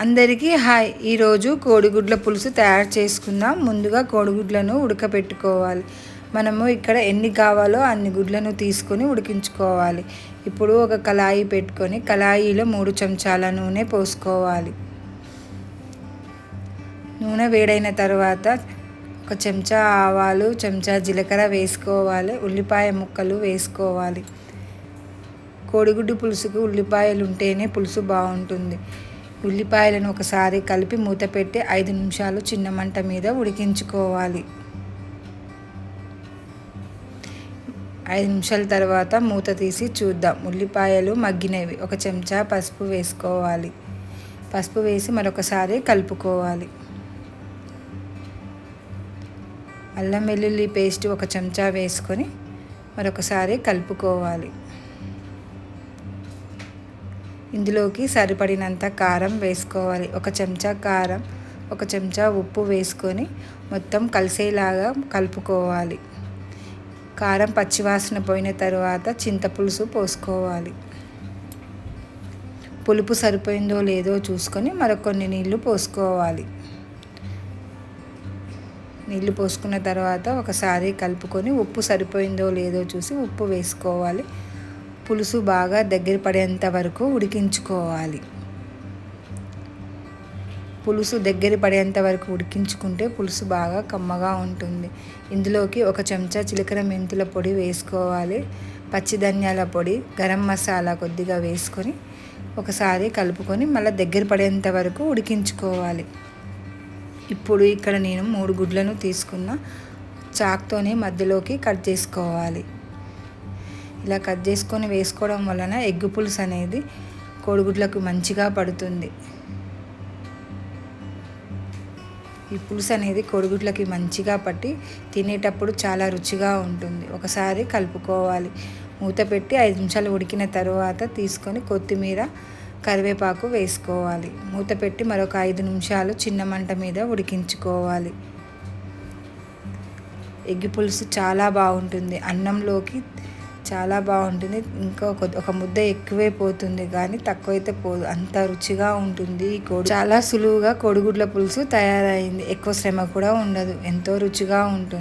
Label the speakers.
Speaker 1: అందరికీ హాయ్. ఈరోజు కోడిగుడ్ల పులుసు తయారు చేసుకుందాం. ముందుగా కోడిగుడ్లను ఉడకపెట్టుకోవాలి. మనము ఇక్కడ ఎన్ని కావాలో అన్ని గుడ్లను తీసుకొని ఉడికించుకోవాలి. ఇప్పుడు ఒక కళాయి పెట్టుకొని కళాయిలో మూడు చెంచాల నూనె పోసుకోవాలి. నూనె వేడైన తర్వాత ఒక చెంచా ఆవాలు చెంచా జీలకర్ర వేసుకోవాలి. ఉల్లిపాయ ముక్కలు వేసుకోవాలి. కోడిగుడ్డు పులుసుకు ఉల్లిపాయలు ఉంటేనే పులుసు బాగుంటుంది. ఉల్లిపాయలను ఒకసారి కలిపి మూత పెట్టి ఐదు నిమిషాలు చిన్న మంట మీద ఉడికించుకోవాలి. ఐదు నిమిషాల తర్వాత మూత తీసి చూద్దాం. ఉల్లిపాయలు మగ్గినవి. ఒక చెంచా పసుపు వేసుకోవాలి. పసుపు వేసి మరొకసారి కలుపుకోవాలి. అల్లం వెల్లుల్లి పేస్ట్ ఒక చెంచా వేసుకొని మరొకసారి కలుపుకోవాలి. ఇందులోకి సరిపడినంత కారం వేసుకోవాలి. ఒక చెంచా కారం ఒక చెంచా ఉప్పు వేసుకొని మొత్తం కలిసేలాగా కలుపుకోవాలి. కారం పచ్చివాసన పోయిన తర్వాత చింతపులుసు పోసుకోవాలి. పులుపు సరిపోయిందో లేదో చూసుకొని మరికొన్ని నీళ్ళు పోసుకోవాలి. నీళ్ళు పోసుకున్న తర్వాత ఒకసారి కలుపుకొని ఉప్పు సరిపోయిందో లేదో చూసి ఉప్పు వేసుకోవాలి. పులుసు బాగా దగ్గర పడేంత వరకు ఉడికించుకోవాలి. పులుసు దగ్గర పడేంత వరకు ఉడికించుకుంటే పులుసు బాగా కమ్మగా ఉంటుంది. ఇందులోకి ఒక చెంచా చిలకర మెంతుల పొడి వేసుకోవాలి. పచ్చి ధనియాల పొడి గరం మసాలా కొద్దిగా వేసుకొని ఒకసారి కలుపుకొని మళ్ళీ దగ్గర పడేంత వరకు ఉడికించుకోవాలి. ఇప్పుడు ఇక్కడ నేను మూడు గుడ్లను తీసుకున్న చాక్తోనే మధ్యలోకి కట్ చేసుకోవాలి. ఇలా కట్ చేసుకొని వేసుకోవడం వలన ఎగ్గు పులుసు అనేది కోడిగుడ్లకు మంచిగా పడుతుంది. ఈ పులుసు అనేది కోడిగుడ్లకి మంచిగా పట్టి తినేటప్పుడు చాలా రుచిగా ఉంటుంది. ఒకసారి కలుపుకోవాలి. మూత పెట్టి ఐదు నిమిషాలు ఉడికిన తర్వాత తీసుకొని కొత్తిమీర కరివేపాకు వేసుకోవాలి. మూత పెట్టి మరొక ఐదు నిమిషాలు చిన్న మంట మీద ఉడికించుకోవాలి. ఎగ్గి పులుసు చాలా బాగుంటుంది. అన్నంలోకి చాలా బాగుంటుంది. ఇంకా ఒక ముద్ద ఎక్కువే పోతుంది కానీ తక్కువైతే పోదు. అంత రుచిగా ఉంటుంది ఈ కోడి. చాలా సులువుగా కోడిగుడ్ల పులుసు తయారైంది. ఎక్కువ శ్రమ కూడా ఉండదు. ఎంతో రుచిగా ఉంటుంది.